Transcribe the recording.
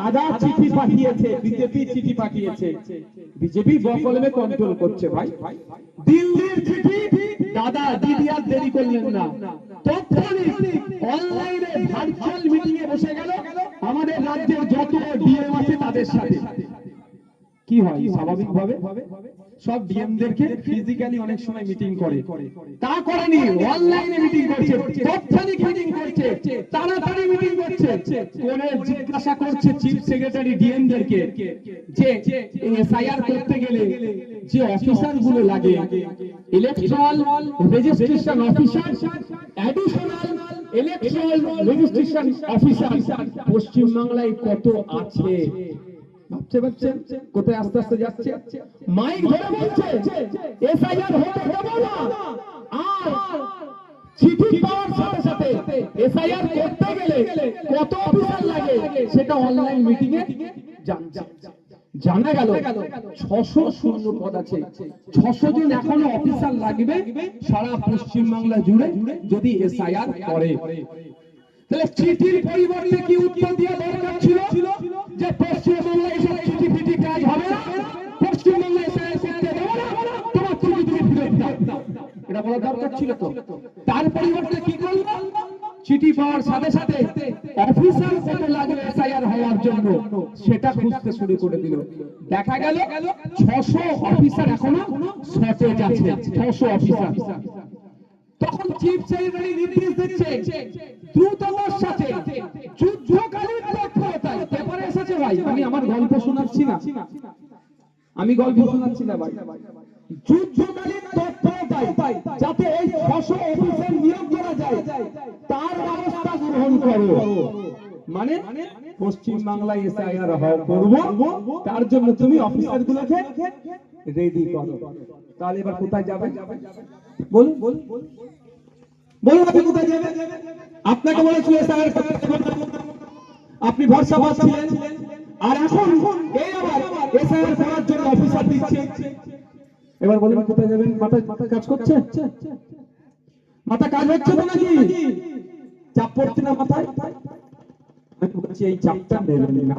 দাদা চিঠি পাঠিয়েছে, বিজেপি চিঠি পাঠিয়েছে। বিজেপি বকলমে কন্ট্রোল করছে ভাই। দিল্লির চিঠি, দাদা দিদি আর দেরি করলেন না। অনলাইনে ভার্চুয়াল মিটিং এ বসে গেল আমাদের রাজ্যের যত ডিএম আছে তাদের সাথে। কি হয় সব ডিএমদেরকে ফিজিক্যালি অনেক সময় মিটিং করে। তা করেনি অনলাইনে মিটিং করছে মিটিং করছে, তাড়াতাড়ি করছে কোনে জিজ্ঞাসা করছে চিফ সেক্রেটারি ডিএমদেরকে যে এসআইআর করতে গেলে যে অফিসারগুলো লাগে electoral registration officer additional electoral registration officer পশ্চিম বাংলায় কত আছে? ভাবতে পারছেন কোথায় আস্তে আস্তে যাচ্ছে? মাইক ধরে বলছে এসআইআর হতে দেব না আর চিঠি পাওয়ার সাথে সাথে এসআইআর করতে গেলে কত অফিসার লাগে সেটা অনলাইন মিটিং এ জানা গেল ছশো শূন্য পদ আছে। ছশো জন এখনও অফিসার লাগবে সারা পশ্চিম বাংলা জুড়ে যদি এসআইআর করে। তাহলে চিঠির পরিবর্তে কি উত্তর দেওয়া দরকার ছিল? যে এসব চিঠি ফিটি কাজ হবে না? পশ্চিমবঙ্গে এসে করতে না? তোমার তুমি দাও। এটা বলা দরকার ছিল তো। তার পরিবর্তে কি করল? চিঠি পাওয়ার সাথে সাথে অফিসার কত লাগবে এসআইআর হওয়ার জন্য। সেটা খুঁজতে শুরু করে দিল। দেখা গেল ছশো অফিসার এখনও শর্টেজ আছে। ছশো অফিসার তখন চিফ সেক্রেটারি নির্দেশ দিচ্ছে দ্রুততার সাথে যুদ্ধকালীন তৎপরতায় পেপারে এসেছে ভাই, আমি আমার গল্প শোনাচ্ছি না। আমি গল্প শোনাচ্ছি না ভাই। যুদ্ধকালীন তৎপরতায় যাতে এই ছশো অফিসার নিয়োগ করা যায় তার ব্যবস্থা গ্রহণ করো। মানে পশ্চিম বাংলায় এসে করব, তার জন্য তুমি অফিসার গুলোকে রেডি করো। তাহলে এবার কোথায় যাবে? বলুন। বলুন আপনি কোথায় যাবেন? আপনি ভরসা আর এখন এবার বলুন কোথায় যাবেন? মাথা মাথা কাজ করছে? মাথা কাজ হচ্ছে নাকি? চাপ পড়ছে না মাথায়? আমি বলছি এই চাপটা নেবেন না।